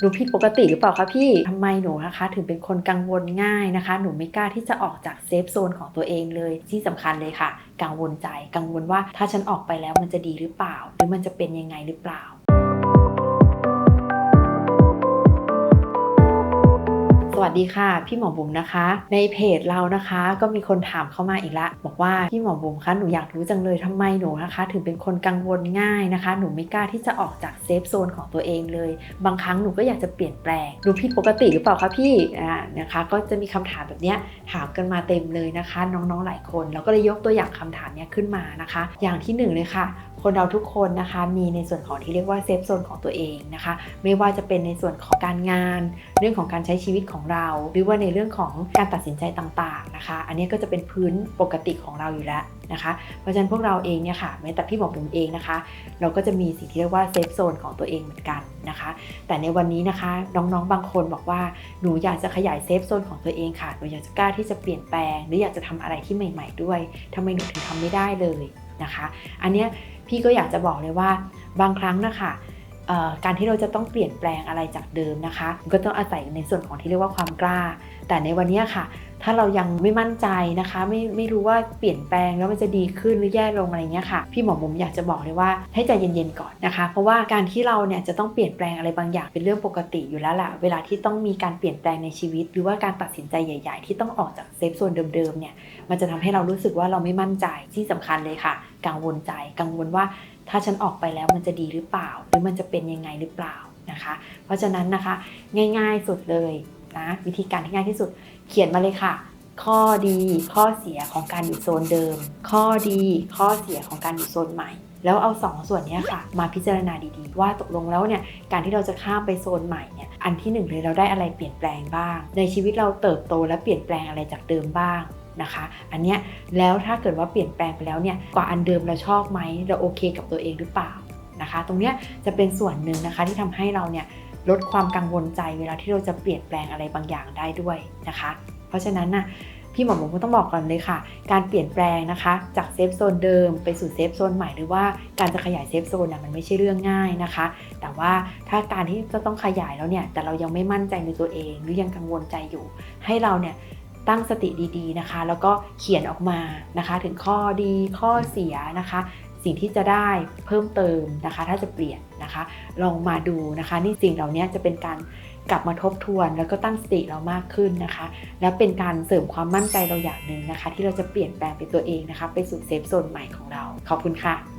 หนูผิดปกติหรือเปล่าคะพี่ทำไมหนูนะคะ ถึงเป็นคนกังวลง่ายนะคะ หนูไม่กล้าที่จะออกจากเซฟโซนของตัวเองเลย ที่สำคัญเลยค่ะ กังวลใจ กังวลว่าถ้าฉันออกไปแล้วมันจะดีหรือเปล่า หรือมันจะเป็นยังไงหรือเปล่า วัสดีค่ะ พี่หมอบุ๋มนะคะ ในเพจเรานะคะ ก็มีคนถามเข้ามาอีกละ บอกว่าพี่หมอบุ๋มคะหนูอยากรู้จังเลยทำไมหนูนะคะ ถึงเป็นคนกังวลง่ายนะคะ หนูไม่กล้าที่จะออกจากเซฟโซนของตัวเองเลย บางครั้งหนูก็อยากจะเปลี่ยนแปลงหนูผิดปกติหรือเปล่าคะพี่อ่านะคะ ก็จะมีคำถามแบบเนี้ยถามกันมาเต็มเลยนะคะ น้องๆหลายคน เราก็เลยยกตัวอย่างคำถามเนี้ยขึ้นมานะคะ อย่างที่หนึ่งเลยค่ะ คนเราทุกคนนะคะมีในส่วนของที่เรียกว่าเซฟโซนของตัวเองนะคะ ไม่ว่าจะเป็นในส่วนของการงาน เรื่องของการใช้ชีวิตของเรา หรือว่าในเรื่องของการตัดสินใจต่างๆนะคะ อันนี้ก็จะเป็นพื้นปกติของเราอยู่แล้วนะคะ เพราะฉะนั้นพวกเราเองเนี่ยค่ะแม้แต่พี่หมอบุ๋มเองนะคะ เราก็จะมีสิ่งที่เรียกว่าเซฟโซนของตัวเองเหมือนกันนะคะ แต่ในวันนี้นะคะน้องๆบางคนบอกว่าหนูอยากจะขยายเซฟโซนของตัวเองค่ะหนูอยากจะกล้าที่จะเปลี่ยนแปลง หรืออยากจะทำอะไรที่ใหม่ ๆ ด้วยทำไมหนูถึงทำไม่ได้เลย นะคะ อันเนี้ยพี่ก็อยากจะบอกเลยว่าบางครั้งนะคะเอ่อการที่เราจะต้องเปลี่ยนแปลงอะไรจากเดิมนะคะ ก็ต้องอาศัยในส่วนของที่เรียกว่าความกล้า แต่ในวันนี้ค่ะ ถ้าเรายังไม่มั่นใจนะคะ ไม่ไม่รู้ว่าเปลี่ยนแปลงแล้วมันจะดีขึ้นหรือแย่ลงอะไรเงี้ยค่ะ พี่หมอมุมอยากจะบอกเลยว่าให้ใจเย็นๆก่อนนะคะ เพราะว่าการที่เราเนี่ยจะต้องเปลี่ยนแปลงอะไรบางอย่างเป็นเรื่องปกติอยู่แล้วล่ะเวลาที่ต้องมีการเปลี่ยนแปลงในชีวิต หรือว่าการตัดสินใจใหญ่ ๆ ที่ต้องออกจากเซฟโซนเดิมๆเนี่ยมันจะทำให้เรารู้สึกว่าเราไม่มั่นใจที่สำคัญเลยค่ะ กังวลใจกังวลว่าถ้าฉันออกไปแล้วมันจะดีหรือเปล่า หรือมันจะเป็นยังไงหรือเปล่านะคะ เพราะฉะนั้นนะคะง่ายๆสุดเลย นะวิธีการที่ง่ายที่สุด เขียนมาเลยค่ะ ข้อดีข้อเสียของการอยู่โซนเดิม ข้อดีข้อเสียของการอยู่โซนใหม่ แล้วเอาสองส่วนนี้ค่ะ มาพิจารณาดีๆ ว่าตกลงแล้วเนี่ยการที่เราจะข้ามไปโซนใหม่เนี่ยอันที่หนึ่งเลยเราได้อะไรเปลี่ยนแปลงบ้าง ในชีวิตเราเติบโตและเปลี่ยนแปลงอะไรจากเดิมบ้างนะคะอันเนี้ยแล้วถ้าเกิดว่าเปลี่ยนแปลงไปแล้วเนี่ยกว่าอันเดิมเราชอบไหมเราโอเคกับตัวเองหรือเปล่านะคะ ตรงเนี้ยจะเป็นส่วนหนึ่งนะคะที่ทำให้เราเนี่ย ลดความกังวลใจเวลาที่เราจะเปลี่ยนแปลงอะไรบางอย่างได้ด้วยนะคะ เพราะฉะนั้นน่ะพี่หมอหมูก็ต้องบอกก่อนเลยค่ะ การเปลี่ยนแปลงนะคะ จากเซฟโซนเดิมไปสู่เซฟโซนใหม่หรือว่าการจะขยายเซฟโซนน่ะมันไม่ใช่เรื่องง่ายนะคะ แต่ว่าถ้าการที่จะต้องขยายแล้วเนี่ย แต่เรายังไม่มั่นใจในตัวเอง หรือยังกังวลใจอยู่ ให้เราเนี่ยตั้งสติดีๆนะคะ แล้วก็เขียนออกมานะคะ ถึงข้อดีข้อเสียนะคะ สิ่งที่จะได้เพิ่มเติมนะคะ ถ้าจะเปลี่ยนนะคะ ลองมาดูนะคะ นี่สิ่งเหล่านี้จะเป็นการกลับมาทบทวน แล้วก็ตั้งสติเรามากขึ้นนะคะ และเป็นการเสริมความมั่นใจเราอย่างหนึ่งนะคะ ที่เราจะเปลี่ยนแปลงเป็นตัวเองนะคะ ไปสู่เซฟโซนใหม่ของเรา ขอบคุณค่ะ